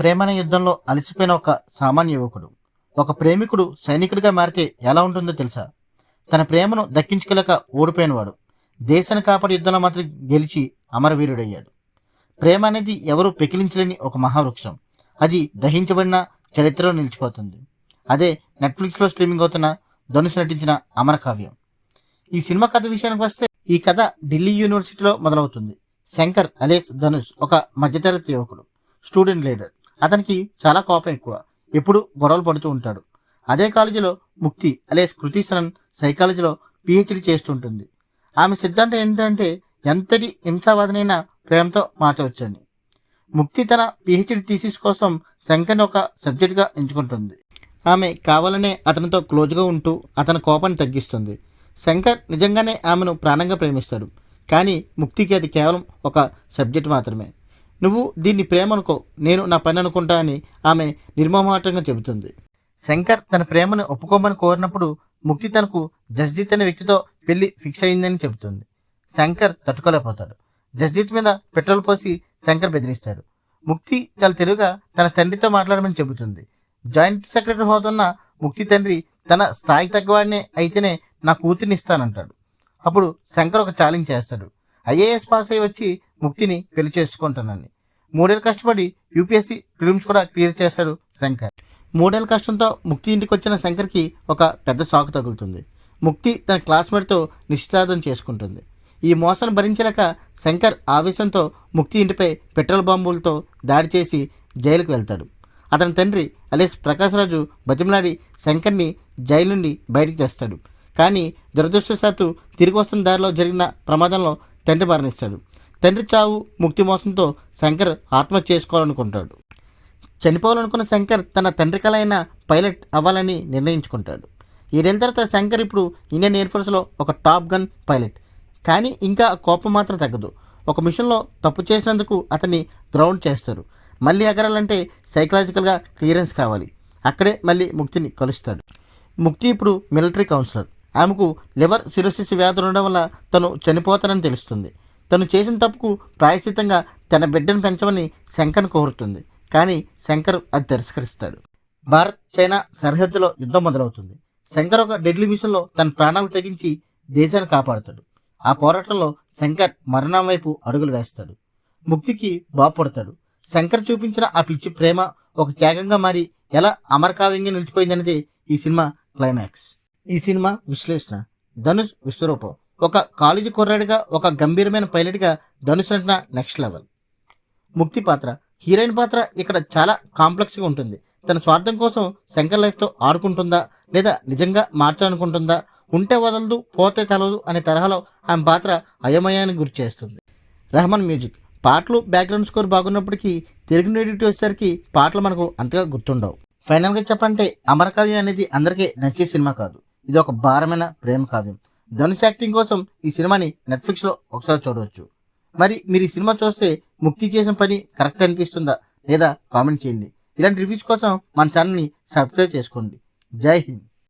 ప్రేమన యుద్ధంలో అలసిపోయిన ఒక సామాన్య యువకుడు. ఒక ప్రేమికుడు సైనికుడిగా మారితే ఎలా ఉంటుందో తెలుసా? తన ప్రేమను దక్కించుకోలేక ఓడిపోయినవాడు. దేశాన్ని కాపాడు యుద్ధంలో మాత్రం గెలిచి అమరవీరుడయ్యాడు. ప్రేమ అనేది ఎవరు పెకిలించలేని ఒక మహావృక్షం. అది దహించబడిన చరిత్రలో నిలిచిపోతుంది. అదే నెట్ఫ్లిక్స్లో స్ట్రీమింగ్ అవుతున్న ధనుష్ నటించిన అమర కావ్యం. ఈ సినిమా కథ విషయానికి వస్తే ఈ కథ ఢిల్లీ యూనివర్సిటీలో మొదలవుతుంది. శంకర్ అలేస్ ధనుష్ ఒక మధ్యతరగతి యువకుడు. Student leader. అతనికి చాలా కోపం ఎక్కువ. ఎప్పుడు గొడవలు పడుతూ ఉంటాడు. అదే కాలేజీలో ముక్తి అలే కృతి సరన్ సైకాలజీలో పిహెచ్డి చేస్తుంటుంది. ఆమె సిద్ధాంతం ఏంటంటే ఎంతటి హింసావాదనైనా ప్రేమతో మార్చవచ్చని ముక్తి తన పిహెచ్డి థీసిస్ కోసం శంకర్ని ఒక సబ్జెక్ట్గా ఎంచుకుంటుంది. ఆమె కావాలనే అతనితో క్లోజ్గా ఉంటూ అతని కోపాన్ని తగ్గిస్తుంది. శంకర్ నిజంగానే ఆమెను ప్రాణంగా ప్రేమిస్తాడు. కానీ ముక్తికి అది కేవలం ఒక సబ్జెక్ట్ మాత్రమే. నువ్వు దీన్ని ప్రేమ అనుకో నేను నా పని అనుకుంటా అని ఆమె నిర్మమాటంగా చెబుతుంది. శంకర్ తన ప్రేమను ఒప్పుకోమని కోరినప్పుడు ముక్తి తనకు జస్జిత్ అనే వ్యక్తితో పెళ్ళి ఫిక్స్ అయిందని చెబుతుంది. శంకర్ తట్టుకోలేకపోతాడు. జస్జిత్ మీద పెట్రోల్ పోసి శంకర్ బెదిరిస్తాడు. ముక్తి చాలా తెలివిగా తన తండ్రితో మాట్లాడమని చెబుతుంది. జాయింట్ సెక్రటరీ హోదా ముక్తి తండ్రి తన స్థాయికి తగ్గవాడినే అయితేనే నా కూతుర్ని ఇస్తానంటాడు. అప్పుడు శంకర్ ఒక ఛాలెంజ్ చేస్తాడు. ఐఏఎస్ పాస్ అయ్యి వచ్చి ముక్తిని పెళ్ళి చేసుకుంటానని. మూడేళ్ళు కష్టపడి యూపీఎస్సీ ఫిల్మ్స్ కూడా క్లియర్ చేస్తాడు శంకర్. మూడేళ్ళ కష్టంతో ముక్తి ఇంటికి వచ్చిన శంకర్కి ఒక పెద్ద షాక్ తగులుతుంది. ముక్తి తన క్లాస్మేట్తో నిశ్చితార్థం చేసుకుంటుంది. ఈ మోసాన్ని భరించలేక శంకర్ ఆవేశంతో ముక్తి ఇంటిపై పెట్రోల్ బాంబులతో దాడి చేసి జైలుకు వెళ్తాడు. అతని తండ్రి అలేస్ ప్రకాశ్రాజు బతిమలాడి శంకర్ని జైలు నుండి బయటికి తెస్తాడు. కానీ దురదృష్టవశాత్తు తిరిగి వస్తున్న దారిలో జరిగిన ప్రమాదంలో తండ్రి మరణిస్తాడు. తండ్రి చావు ముక్తి మోసంతో శంకర్ ఆత్మహత్య చేసుకోవాలనుకుంటాడు. చనిపోవాలనుకున్న శంకర్ తన తండ్రి కళ అయిన పైలట్ అవ్వాలని నిర్ణయించుకుంటాడు. ఏడేళ్ళ తర్వాత శంకర్ ఇప్పుడు ఇండియన్ ఎయిర్ ఫోర్స్లో ఒక టాప్ గన్ పైలట్. కానీ ఇంకా కోపం మాత్రం తగ్గదు. ఒక మిషన్లో తప్పు చేసినందుకు అతన్ని గ్రౌండ్ చేస్తారు. మళ్ళీ ఎగరాలంటే సైకలాజికల్గా క్లియరెన్స్ కావాలి. అక్కడే మళ్ళీ ముక్తిని కలుస్తాడు. ముక్తి ఇప్పుడు మిలిటరీ కౌన్సిలర్. ఆమెకు లివర్ సిరోసిస్ వ్యాధి ఉండడం వల్ల తను చనిపోతానని తెలుస్తుంది. తను చేసిన తప్పుకు ప్రాయశ్చితంగా తన బిడ్డను పెంచమని శంకర్ కోరుతుంది. కానీ శంకర్ అది తిరస్కరిస్తాడు. భారత్ చైనా సరిహద్దులో యుద్ధం మొదలవుతుంది. శంకర్ ఒక డెడ్లీ మిషన్లో తన ప్రాణాలు తెగించి దేశాన్ని కాపాడుతాడు. ఆ పోరాటంలో శంకర్ మరణం వైపు అడుగులు వేస్తాడు. ముక్తికి బాగుపడతాడు. శంకర్ చూపించిన ఆ పిచ్చి ప్రేమ ఒక త్యాగంగా మారి ఎలా అమరకావ్యంగా నిలిచిపోయిందనేది ఈ సినిమా క్లైమాక్స్. ఈ సినిమా విశ్లేషణ. ధనుష్ విశ్వరూపం. ఒక కాలేజీ కుర్రాడిగా ఒక గంభీరమైన పైలట్గా ధనుష్ నటన నెక్స్ట్ లెవెల్ ముక్తి పాత్ర. హీరోయిన్ పాత్ర ఇక్కడ చాలా కాంప్లెక్స్గా ఉంటుంది. తన స్వార్థం కోసం శంకర్ లైఫ్తో ఆడుకుంటుందా లేదా నిజంగా మార్చాలనుకుంటుందా ఉంటే వదలదు పోతే తలదు అనే తరహాలో ఆమె పాత్ర అయమయానికి గురి చేస్తుంది. రెహమాన్ మ్యూజిక్. పాటలు బ్యాక్గ్రౌండ్ స్కోర్ బాగున్నప్పటికీ తెలుగు ఎడిట్ వచ్చేసరికి పాటలు మనకు అంతగా గుర్తుండవు. ఫైనల్గా చెప్పంటే అమరకావ్యం అనేది అందరికీ నచ్చే సినిమా కాదు. ఇది ఒక భారమైన ప్రేమ కావ్యం. ధనుష్ యాక్టింగ్ కోసం ఈ సినిమాని నెట్ఫ్లిక్స్లో ఒకసారి చూడవచ్చు. మరి మీరు ఈ సినిమా చూస్తే ముక్తి చేసిన పని కరెక్ట్ అనిపిస్తుందా? లేదా కామెంట్ చేయండి. ఇలాంటి రివ్యూస్ కోసం మన ఛానల్ని సబ్స్క్రైబ్ చేసుకోండి. జై హింద్.